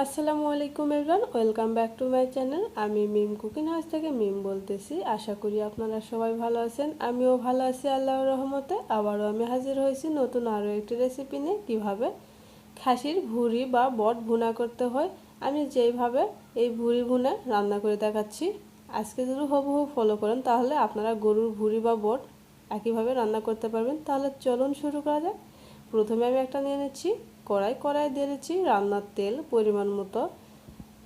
আসসালামু আলাইকুম everyone welcome back to my channel আমি মিম কুকিং হাউস থেকে মিম বলতেছি। আশা করি আপনারা সবাই ভালো আছেন। আমিও ভালো আছি আল্লাহর রহমতে। আবারও আমি হাজির হয়েছি নতুন আরও একটি রেসিপি নিয়ে। কীভাবে খাসির ভুড়ি বা বট ভুনা করতে হয়, আমি যেইভাবে এই ভুড়ি ভুনা রান্না করে দেখাচ্ছি। আজকে যদি হুবহু ফলো করেন, তাহলে আপনারা গরুর ভুড়ি বা বট একইভাবে রান্না করতে পারবেন। তাহলে চলুন শুরু করা যাক। প্রথমে আমি একটা নিয়ে নিচ্ছি, কড়াই কড়াই দিয়ে দিচ্ছি রান্নার তেল পরিমাণ মতো।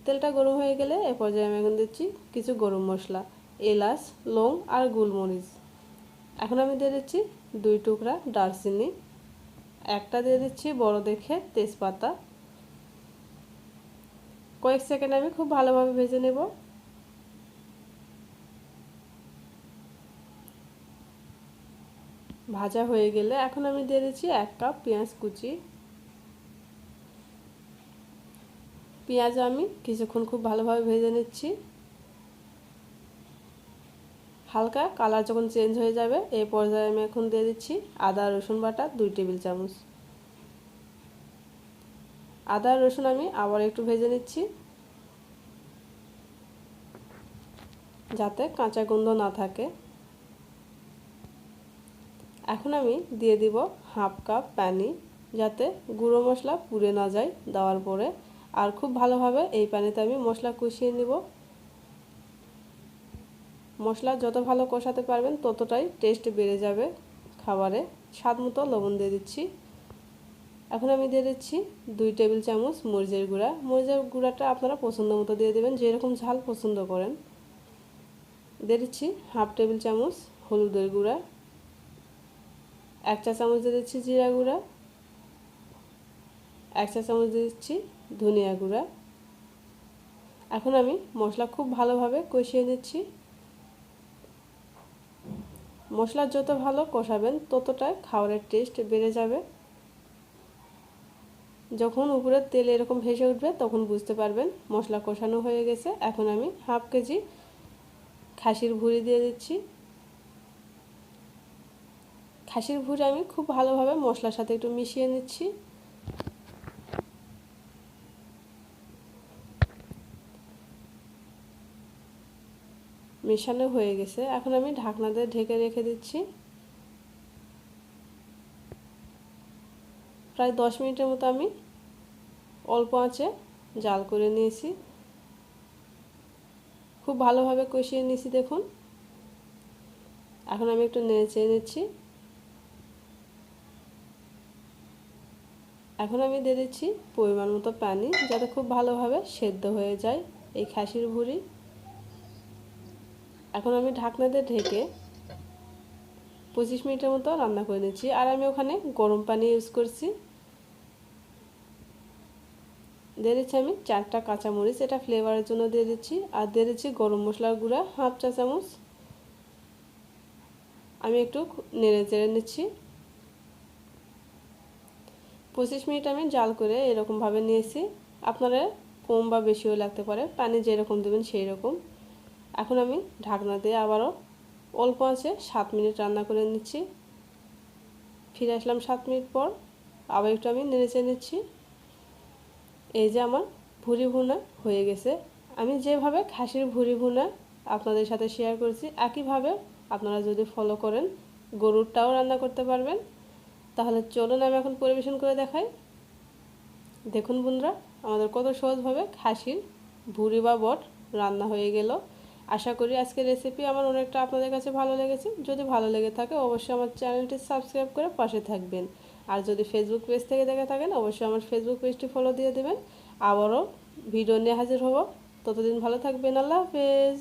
তেলটা গরম হয়ে গেলে এ পর্যায়ে আমি এখন দিচ্ছি কিছু গরম মশলা, এলাচ, লং আর গোলমরিচ। এখন আমি দিয়ে দিচ্ছি দুই টুকরা দারচিনি, একটা দিয়ে দিচ্ছি বড় দেখে তেজপাতা। কয়েক সেকেন্ড আমি খুব ভালোভাবে ভেজে নেব। ভাজা হয়ে গেলে এখন আমি দিয়ে দিচ্ছি এক কাপ পেঁয়াজ কুচি। পেঁয়াজ আমি কিছুক্ষণ খুব ভালোভাবে ভেজে নিচ্ছি। হালকা কালার যখন চেঞ্জ হয়ে যাবে এই পর্যায়ে আমি এখন দিয়ে দিচ্ছি আদা, রসুন বাটা, দুই টেবিল চামচ। আদা, রসুন আমি আবার একটু ভেজে নিচ্ছি। যাতে কাঁচা গন্ধ না থাকে। এখন আমি দিয়ে দিব হাফ কাপ পানি যাতে গুঁড়ো মশলা পুড়ে না যায় দেওয়ার পরে। আর খুব ভালোভাবে এই পানিতে আমি মশলা কষিয়ে নিব। মশলা যত ভালো কষাতে পারবেন ততটাই টেস্ট বেড়ে যাবে খাবারে। স্বাদ মতো লবণ দিয়ে দিচ্ছি। এখন আমি দিয়ে দিচ্ছি দুই টেবিল চামচ মরিচের গুঁড়া। মরিচের গুঁড়াটা আপনারা পছন্দ মতো দিয়ে দেবেন, যেরকম ঝাল পছন্দ করেন। দিয়ে দিচ্ছি হাফ টেবিল চামচ হলুদের গুঁড়া। এক চা চামচ দিয়ে দিচ্ছি জিরা গুঁড়া এক চা চামচ দিয়ে দিচ্ছি ধনিয়া গুঁড়া। এখন আমি মশলা খুব ভালোভাবে কষিয়ে নিচ্ছি। মশলা যত ভালো কষাবেন ততটাই খাবারের টেস্ট বেড়ে যাবে। যখন উপরের তেল এরকম ভেসে উঠবে, তখন বুঝতে পারবেন মশলা কষানো হয়ে গেছে। এখন আমি হাফ কেজি খাসির ভুড়ি দিয়ে দিচ্ছি। খাসির ভুড়ি আমি খুব ভালোভাবে মশলার সাথে একটু মিশিয়ে নিচ্ছি। মেশানো হয়ে গেছে। এখন আমি ঢাকনা দিয়ে ঢেকে রেখে দিচ্ছি। প্রায় দশ মিনিটের মতো আমি অল্প আঁচে জাল করে নিয়েছি। খুব ভালোভাবে কষিয়ে নিয়েছি, দেখুন। এখন আমি একটু নেড়ে চেয়ে নিচ্ছি। এখন আমি দিয়ে দিচ্ছি পরিমাণ মতো পানি যাতে খুব ভালোভাবে সেদ্ধ হয়ে যায় এই খাসির ভুড়ি। এখন আমি ঢাকনা দিয়ে ঢেকে পঁচিশ মিনিটের মতো রান্না করে নিচ্ছি। আর আমি ওখানে গরম পানি ইউজ করছি। দিয়ে দিচ্ছি আমি চারটা কাঁচামরিচ, এটা ফ্লেভারের জন্য দিয়ে দিচ্ছি। আর দিয়ে দিচ্ছি গরম মশলার গুঁড়া, হাফ চা চামচ। আমি একটু নেড়ে চেড়ে নিচ্ছি। পঁচিশ মিনিট আমি জাল করে এরকমভাবে নিয়েছি। আপনারা কম বা বেশিও লাগতে পারে, পানি যেরকম দেবেন সেই রকম এখন আমি ঢাকনা দিয়ে আবারও অল্প আছে, সাত মিনিট রান্না করে নিচ্ছি। ফিরে আসলাম সাত মিনিট পর, আবার একটু আমি নেড়েচে নিচ্ছি। এই যে আমার ভুরি ভুনা হয়ে গেছে। আমি যেভাবে খাসির ভুরি ভুনা আপনাদের সাথে শেয়ার করছি, একইভাবে আপনারা যদি ফলো করেন, গরুরটাও রান্না করতে পারবেন। তাহলে চলুন আমি এখন পরিবেশন করে দেখাই। দেখুন বন্ধুরা, আমাদের কত সহজভাবে খাসির ভুড়ি বা বট রান্না হয়ে গেল। আশা করি আজকের রেসিপি আমার অনেকটা আপনাদের কাছে ভালো লেগেছে। যদি ভালো লেগে থাকে, অবশ্যই আমার চ্যানেলটি সাবস্ক্রাইব করে পাশে থাকবেন। আর যদি ফেসবুক পেজ থেকে দেখে থাকেন, অবশ্যই আমার ফেসবুক পেজটি ফলো দিয়ে দেবেন। আবারও ভিডিও নিয়ে হাজির হব। ততদিন ভালো থাকবেন, আল্লাহ হাফেজ।